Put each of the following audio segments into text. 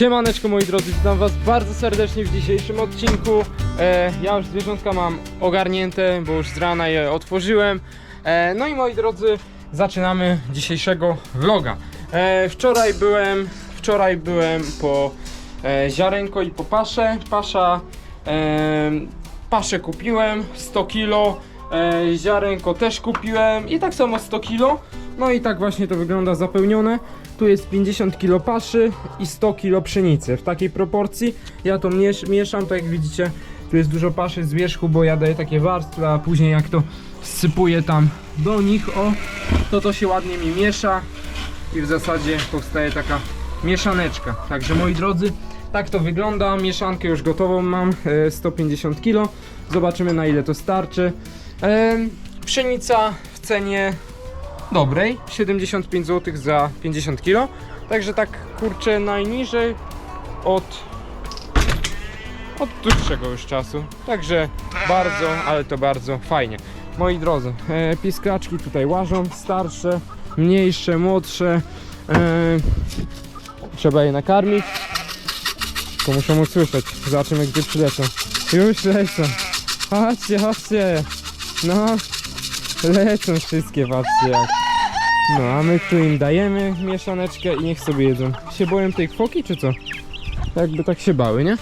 Siemaneczko moi drodzy, witam was bardzo serdecznie w dzisiejszym odcinku. E, Ja już zwierzątka mam ogarnięte, bo już z rana je otworzyłem. E, No i moi drodzy, zaczynamy dzisiejszego vloga. E, Wczoraj byłem, wczoraj byłem po e, ziarenko i po paszę Pasza, e, paszę kupiłem 100 kilo. E, Ziarenko też kupiłem i tak samo 100 kilo. No i tak właśnie to wygląda zapełnione tu jest 50 kg paszy i 100 kg pszenicy w takiej proporcji. Ja to miesz mieszam, tak jak widzicie, tu jest dużo paszy z wierzchu, bo ja daję takie warstwy, a później jak to sypuję tam do nich, o, to to się ładnie mi miesza i w zasadzie powstaje taka mieszaneczka. Także moi drodzy, tak to wygląda. Mieszankę już gotową mam, e, 150 kg. Zobaczymy na ile to starczy. E, Pszenica w cenie dobrej, 75 zł za 50 kg. Także tak kurczę najniżej od od dłuższego już czasu. Także bardzo, ale to bardzo fajnie. Moi drodzy, e, tutaj łażą, starsze, mniejsze, młodsze. E, trzeba je nakarmić. To muszą usłyszeć. Zobaczymy gdzie przylecą. Już lecą. Chodźcie, chodźcie. No, lecą wszystkie, patrzcie jak. No, a my tu im dajemy mieszaneczkę i niech sobie jedzą. Się boją tej kwoki, czy co? Jakby tak się bały, nie?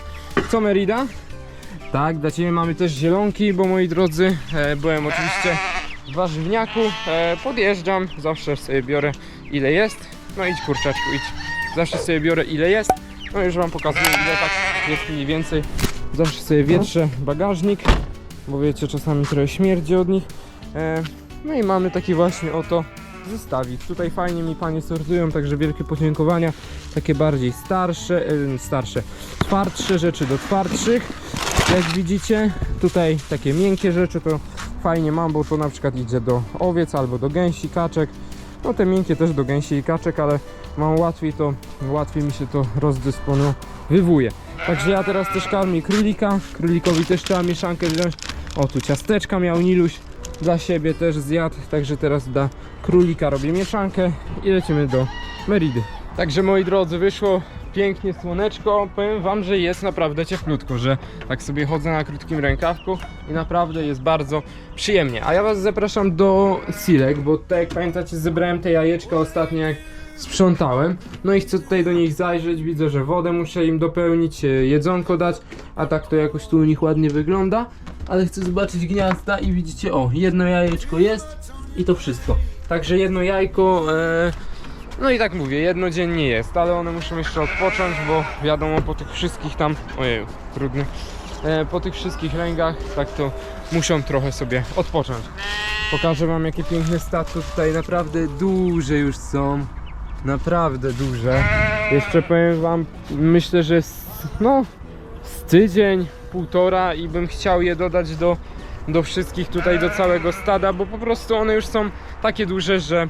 Co Merida? Tak, dla Ciebie mamy też zielonki, bo moi drodzy, e, byłem oczywiście w warzywniaku, e, podjeżdżam, zawsze sobie biorę ile jest. No idź kurczaczku, idź. Zawsze sobie biorę ile jest. No już Wam pokazuję ile tak jest mniej więcej. Zawsze sobie wietrzę bagażnik, bo wiecie, czasami trochę śmierdzi od nich. E, no i mamy taki właśnie oto zestawik. Tutaj fajnie mi panie sortują, także wielkie podziękowania. Takie bardziej starsze, e, starsze, twardsze rzeczy do twardszych. Jak widzicie, tutaj takie miękkie rzeczy to fajnie mam, bo to na przykład idzie do owiec albo do gęsi, kaczek. No te miękkie też do gęsi i kaczek, ale mam łatwiej to, łatwiej mi się to rozdysponowywuje. Także ja teraz też karmię królika. Królikowi też trzeba mieszankę wziąć. O, tu ciasteczka miał Niluś dla siebie też zjadł, także teraz dla królika robię mieszankę i lecimy do Meridy. Także moi drodzy, wyszło pięknie słoneczko. Powiem wam, że jest naprawdę cieplutko, że tak sobie chodzę na krótkim rękawku i naprawdę jest bardzo przyjemnie. A ja was zapraszam do Silek, bo tutaj jak pamiętacie zebrałem te jajeczka ostatnio jak sprzątałem. No i chcę tutaj do nich zajrzeć, widzę, że wodę muszę im dopełnić, e, jedzonko dać, a tak to jakoś tu u nich ładnie wygląda. Ale chcę zobaczyć gniazda i widzicie, o, jedno jajeczko jest i to wszystko. Także jedno jajko, e, no i tak mówię, jedno dziennie jest, ale one muszą jeszcze odpocząć, bo wiadomo po tych wszystkich tam, ojej, trudny, e, po tych wszystkich ręgach, tak to muszą trochę sobie odpocząć. Pokażę wam jakie piękne statko tutaj, naprawdę duże już są, naprawdę duże. Jeszcze powiem wam, myślę, że no, z tydzień, półtora i bym chciał je dodać do, do wszystkich tutaj, do całego stada, bo po prostu one już są takie duże, że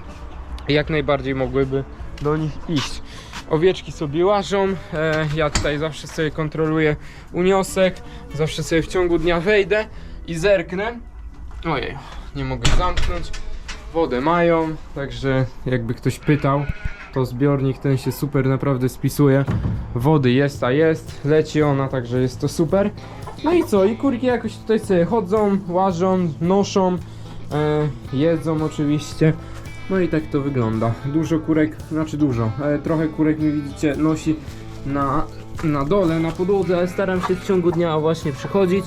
jak najbardziej mogłyby do nich iść. Owieczki sobie łażą, e, ja tutaj zawsze sobie kontroluję uniosek, zawsze sobie w ciągu dnia wejdę i zerknę. Ojej, nie mogę zamknąć. Wodę mają, także jakby ktoś pytał, to zbiornik ten się super naprawdę spisuje. Wody jest, a jest, leci ona, także jest to super. No i co, i kurki jakoś tutaj sobie chodzą, łażą, noszą, e, jedzą oczywiście. No i tak to wygląda. Dużo kurek, znaczy dużo, e, trochę kurek mi widzicie nosi na, na dole, na podłodze, ale staram się w ciągu dnia właśnie przychodzić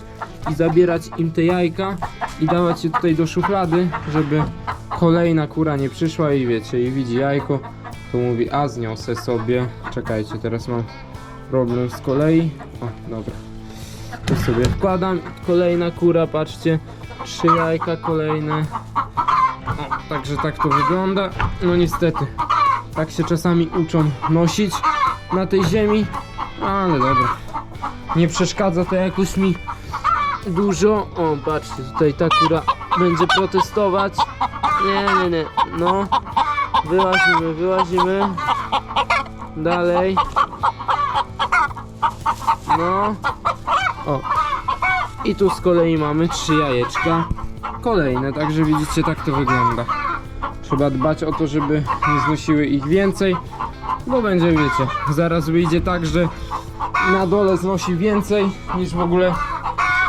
i zabierać im te jajka i dawać je tutaj do szuflady, żeby kolejna kura nie przyszła i wiecie, i widzi jajko, to mówi, a zniosę sobie. Czekajcie, teraz mam problem z kolei. O, dobra. To sobie wkładam. Kolejna kura, patrzcie. Trzy jajka kolejne. O, także tak to wygląda. No niestety. Tak się czasami uczą nosić na tej ziemi. Ale dobra. Nie przeszkadza to jakoś mi dużo. O, patrzcie, tutaj ta kura będzie protestować. Nie, nie, nie. No. Wyłazimy, wyłazimy. Dalej. No. O. I tu z kolei mamy trzy jajeczka. Kolejne, także widzicie, tak to wygląda. Trzeba dbać o to, żeby nie znosiły ich więcej. bo będzie, wiecie, zaraz wyjdzie tak, że na dole znosi więcej niż w ogóle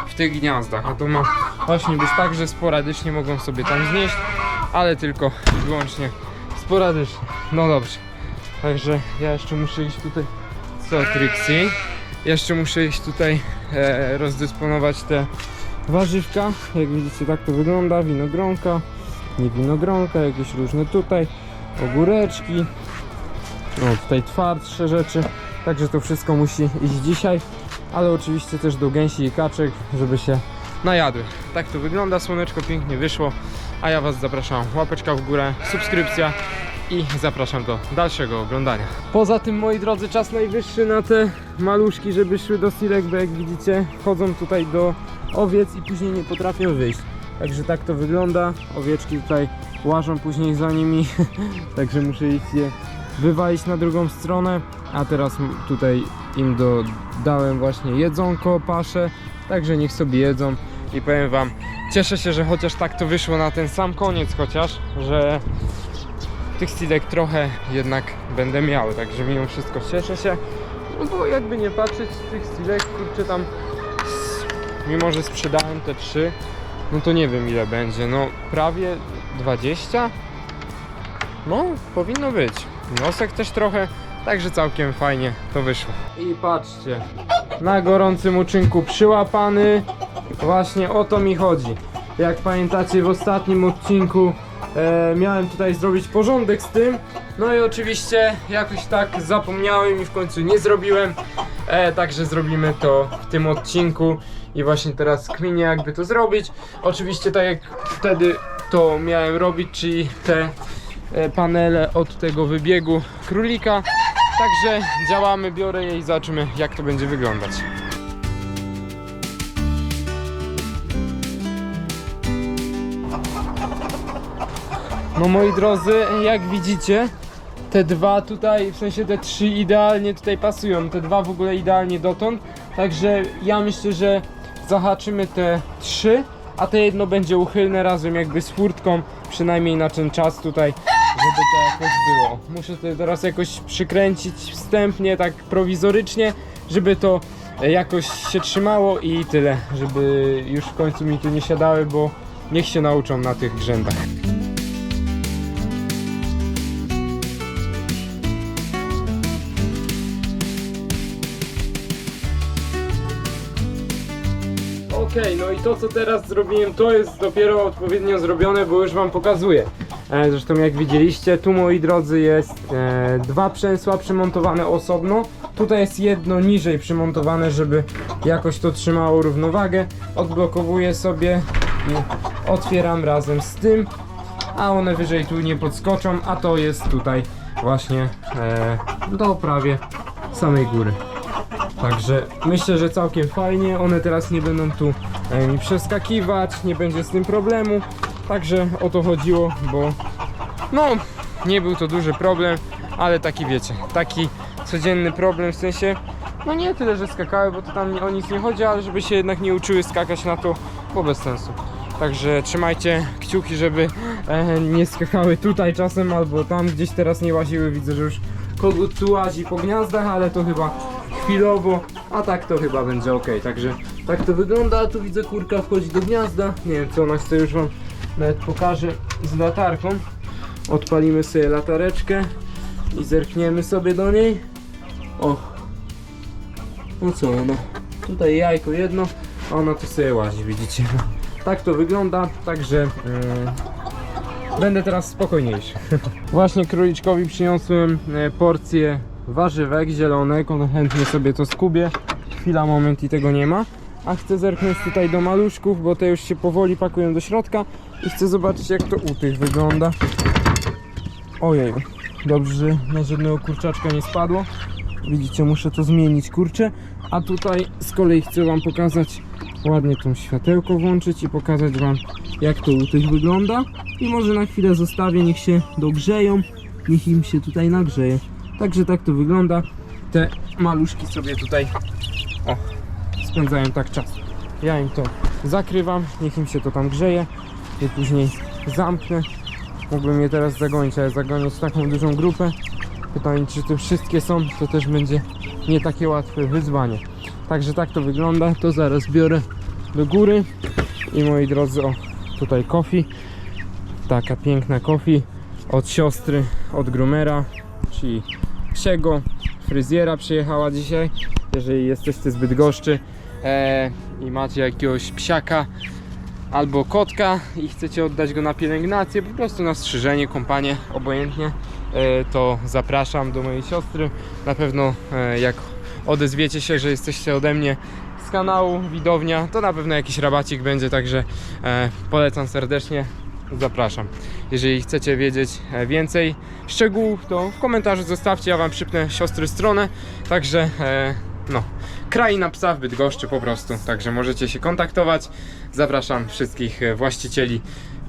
w tych gniazdach. A to ma właśnie być tak, że sporadycznie mogą sobie tam znieść, ale tylko i wyłącznie sporadycznie. No dobrze. Także ja jeszcze muszę iść tutaj. Co Trixie? Jeszcze muszę iść tutaj e, rozdysponować te warzywka. Jak widzicie tak to wygląda. Winogronka, nie winogronka, jakieś różne tutaj. Ogóreczki. No tutaj twardsze rzeczy. Także to wszystko musi iść dzisiaj. Ale oczywiście też do gęsi i kaczek, żeby się najadły. Tak to wygląda. Słoneczko pięknie wyszło. A ja Was zapraszam. Łapeczka w górę, subskrypcja i zapraszam do dalszego oglądania. Poza tym, moi drodzy, czas najwyższy na te maluszki, żeby szły do silek, bo jak widzicie, wchodzą tutaj do owiec i później nie potrafią wyjść. Także tak to wygląda. Owieczki tutaj łażą później za nimi, także muszę iść je wywalić na drugą stronę. A teraz tutaj im dodałem właśnie jedzonko, paszę, także niech sobie jedzą. I powiem wam, cieszę się, że chociaż tak to wyszło na ten sam koniec chociaż, że tych stilek trochę jednak będę miał, także mimo wszystko cieszę się. No bo jakby nie patrzeć, tych stilek, kurczę tam, mimo że sprzedałem te trzy, no to nie wiem ile będzie, no prawie 20? No, powinno być. Nosek też trochę, także całkiem fajnie to wyszło. I patrzcie, na gorącym uczynku przyłapany, właśnie o to mi chodzi. Jak pamiętacie w ostatnim odcinku e, miałem tutaj zrobić porządek z tym. No i oczywiście jakoś tak zapomniałem i w końcu nie zrobiłem. E, także zrobimy to w tym odcinku i właśnie teraz kminię jakby to zrobić. Oczywiście tak jak wtedy to miałem robić, czyli te e, panele od tego wybiegu królika. Także działamy, biorę je i zobaczymy jak to będzie wyglądać. No moi drodzy, jak widzicie, te dwa tutaj, w sensie te trzy idealnie tutaj pasują, te dwa w ogóle idealnie dotąd. Także ja myślę, że zahaczymy te trzy, a te jedno będzie uchylne razem jakby z furtką, przynajmniej na ten czas tutaj, żeby to jakoś było. Muszę to teraz jakoś przykręcić wstępnie, tak prowizorycznie, żeby to jakoś się trzymało i tyle, żeby już w końcu mi tu nie siadały, bo niech się nauczą na tych grzędach. Okej, no i to co teraz zrobiłem, to jest dopiero odpowiednio zrobione, bo już wam pokazuję. E, zresztą jak widzieliście, tu moi drodzy jest e, dwa przęsła przymontowane osobno. Tutaj jest jedno niżej przymontowane, żeby jakoś to trzymało równowagę. Odblokowuję sobie i otwieram razem z tym, a one wyżej tu nie podskoczą, a to jest tutaj właśnie e, do prawie samej góry. Także myślę, że całkiem fajnie. One teraz nie będą tu e, mi przeskakiwać, nie będzie z tym problemu. Także o to chodziło, bo no nie był to duży problem, ale taki wiecie, taki codzienny problem w sensie. No nie tyle, że skakały, bo to tam o nic nie chodzi, ale żeby się jednak nie uczyły skakać na to, bo bez sensu. Także trzymajcie kciuki, żeby e, nie skakały tutaj czasem, albo tam gdzieś teraz nie łaziły. Widzę, że już kogut tu łazi po gniazdach, ale to chyba chwilowo, a tak to chyba będzie ok. Także tak to wygląda. Tu widzę kurka wchodzi do gniazda. Nie wiem co ona chce, już wam nawet pokażę z latarką. Odpalimy sobie latareczkę i zerkniemy sobie do niej. O, no co ona? Tutaj jajko jedno, a ona tu sobie łazi, widzicie? Tak to wygląda, także mm, będę teraz spokojniejszy. Właśnie króliczkowi przyniosłem e, porcję warzywek zielonek, on chętnie sobie to skubie. Chwila, moment i tego nie ma. A chcę zerknąć tutaj do maluszków, bo te już się powoli pakują do środka i chcę zobaczyć jak to u tych wygląda. Ojej, dobrze, że na żadnego kurczaczka nie spadło. Widzicie, muszę to zmienić, kurczę. A tutaj z kolei chcę Wam pokazać, ładnie tą światełko włączyć i pokazać Wam, jak to u tych wygląda. I może na chwilę zostawię, niech się dogrzeją, niech im się tutaj nagrzeje. Także tak to wygląda. Te maluszki sobie tutaj o, spędzają tak czas. Ja im to zakrywam, niech im się to tam grzeje i później zamknę. Mógłbym je teraz zagonić, ale zagonić taką dużą grupę Pytanie, czy tu wszystkie są, to też będzie nie takie łatwe wyzwanie. Także tak to wygląda, to zaraz biorę do góry i moi drodzy, o tutaj kofi, taka piękna kofi od siostry, od groomera, czyli psiego, fryzjera przyjechała dzisiaj, jeżeli jesteście zbyt goszczy e, i macie jakiegoś psiaka albo kotka i chcecie oddać go na pielęgnację, po prostu na strzyżenie, kąpanie, obojętnie, e, to zapraszam do mojej siostry. Na pewno e, jak odezwiecie się, że jesteście ode mnie z kanału Widownia, to na pewno jakiś rabacik będzie, także e, polecam serdecznie. Zapraszam. Jeżeli chcecie wiedzieć e, więcej szczegółów, to w komentarzu zostawcie, ja wam przypnę siostry stronę. Także e, no, kraina psa w Bydgoszczy po prostu. Także możecie się kontaktować. Zapraszam wszystkich e, właścicieli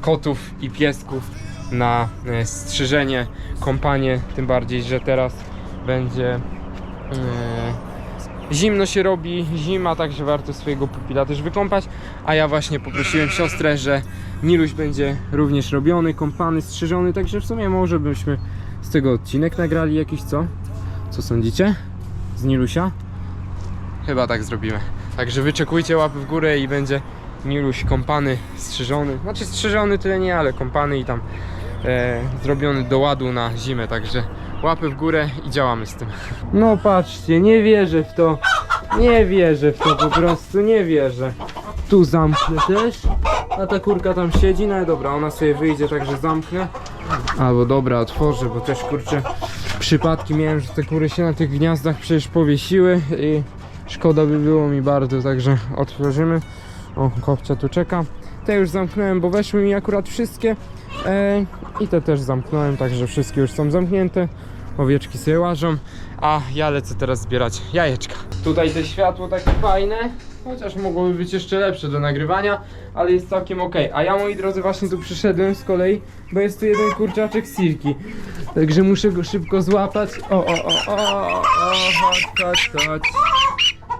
kotów i piesków na strzyżenie, kąpanie. Tym bardziej, że teraz będzie zimno się robi, zima, także warto swojego pupila też wykąpać. A ja właśnie poprosiłem siostrę, że Niluś będzie również robiony, kąpany, strzyżony, także w sumie może byśmy z tego odcinek nagrali jakiś, co? Co sądzicie? Z Nilusia? Chyba tak zrobimy. Także wyczekujcie łapy w górę i będzie Niluś kąpany, strzyżony. Znaczy strzyżony tyle nie, ale kąpany i tam e, zrobiony do ładu na zimę, także łapy w górę i działamy z tym. No patrzcie, nie wierzę w to. Nie wierzę w to po prostu, nie wierzę. Tu zamknę też. A ta kurka tam siedzi, no dobra, ona sobie wyjdzie, także zamknę. Albo dobra, otworzę, bo też kurczę przypadki miałem, że te kury się na tych gniazdach przecież powiesiły i szkoda by było mi bardzo, także otworzymy. O, kopcia tu czeka. Te już zamknąłem, bo weszły mi akurat wszystkie. E, I te też zamknąłem, także wszystkie już są zamknięte. Owieczki sobie łażą, a ja lecę teraz zbierać jajeczka. Tutaj te światło takie fajne, chociaż mogłoby być jeszcze lepsze do nagrywania, ale jest całkiem ok. A ja moi drodzy właśnie tu przyszedłem z kolei, bo jest tu jeden kurczaczek z Silki. Także muszę go szybko złapać. O, o, o, o, o, chodź, chodź, chodź.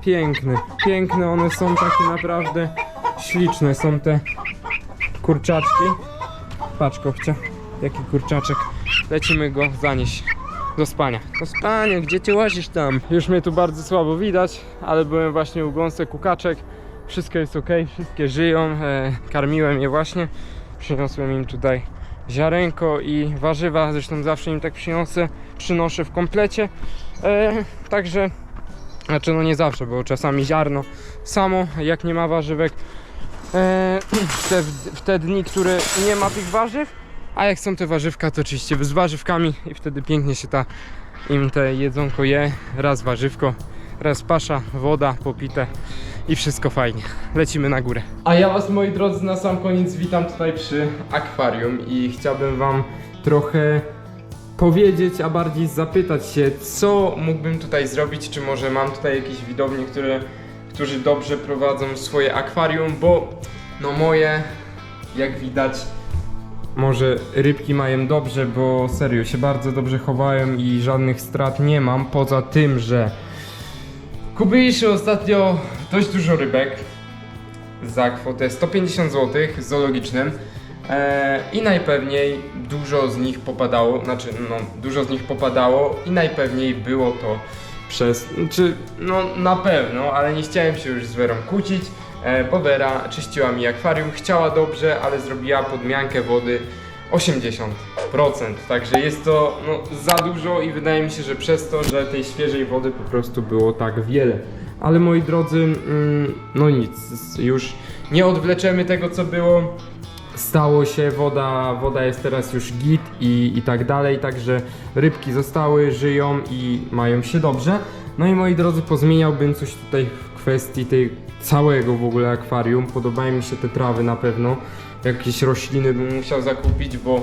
Piękne, piękne, one są takie naprawdę śliczne, są te kurczaczki. Patrz kopcia, jaki kurczaczek. Lecimy go zanieść do spania. Do spania, gdzie ty łazisz tam? Już mnie tu bardzo słabo widać, ale byłem właśnie u gąsek kukaczek. Wszystko jest ok, wszystkie żyją. E, karmiłem je właśnie. Przyniosłem im tutaj ziarenko i warzywa. Zresztą zawsze im tak przyniosę, przynoszę w komplecie. E, także, znaczy no nie zawsze, bo czasami ziarno samo, jak nie ma warzywek. E, w, te, w te dni, które nie ma tych warzyw, a jak są te warzywka, to oczywiście z warzywkami i wtedy pięknie się ta im te jedzonko je. Raz warzywko, raz pasza, woda popite i wszystko fajnie. Lecimy na górę. A ja was moi drodzy na sam koniec witam tutaj przy akwarium i chciałbym wam trochę powiedzieć, a bardziej zapytać się, co mógłbym tutaj zrobić, czy może mam tutaj jakieś widownie, które, którzy dobrze prowadzą swoje akwarium, bo no moje, jak widać, może rybki mają dobrze, bo serio się bardzo dobrze chowają i żadnych strat nie mam, poza tym, że kupiliśmy ostatnio dość dużo rybek za kwotę 150 zł z zoologicznym e, i najpewniej dużo z nich popadało, znaczy no dużo z nich popadało i najpewniej było to przez, czy no na pewno, ale nie chciałem się już z Werą kłócić, e, bo Wera czyściła mi akwarium, chciała dobrze, ale zrobiła podmiankę wody 80%, także jest to no, za dużo i wydaje mi się, że przez to, że tej świeżej wody po prostu było tak wiele. Ale moi drodzy, mm, no nic, już nie odwleczemy tego co było. Stało się, woda, woda jest teraz już git i, i tak dalej, także rybki zostały, żyją i mają się dobrze. No i moi drodzy, pozmieniałbym coś tutaj w kwestii tej całego w ogóle akwarium. Podobają mi się te trawy na pewno. Jakieś rośliny bym musiał zakupić, bo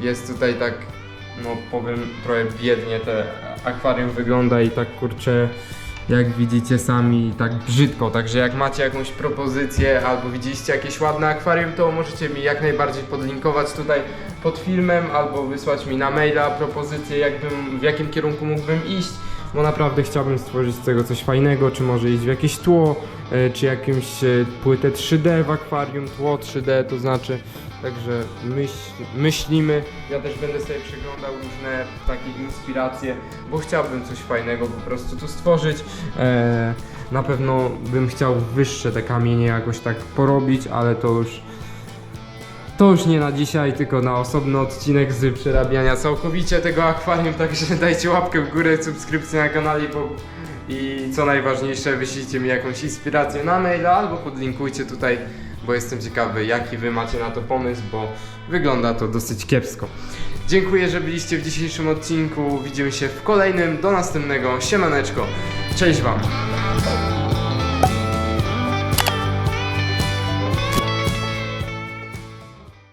jest tutaj tak, no powiem trochę biednie te akwarium wygląda i tak kurczę jak widzicie sami tak brzydko, także jak macie jakąś propozycję albo widzieliście jakieś ładne akwarium, to możecie mi jak najbardziej podlinkować tutaj pod filmem albo wysłać mi na maila propozycję jakbym, w jakim kierunku mógłbym iść. bo naprawdę chciałbym stworzyć z tego coś fajnego, czy może iść w jakieś tło, e, czy jakąś e, płytę 3D w akwarium, tło 3D to znaczy. Także myśl, myślimy, ja też będę sobie przeglądał różne takie inspiracje, bo chciałbym coś fajnego po prostu tu stworzyć. E, na pewno bym chciał wyższe te kamienie jakoś tak porobić, ale to już to już nie na dzisiaj, tylko na osobny odcinek z przerabiania całkowicie tego akwarium, także dajcie łapkę w górę, subskrypcję na kanale i co najważniejsze, wyślijcie mi jakąś inspirację na maila albo podlinkujcie tutaj, bo jestem ciekawy jaki wy macie na to pomysł, bo wygląda to dosyć kiepsko. Dziękuję, że byliście w dzisiejszym odcinku, widzimy się w kolejnym, do następnego, siemaneczko, cześć wam!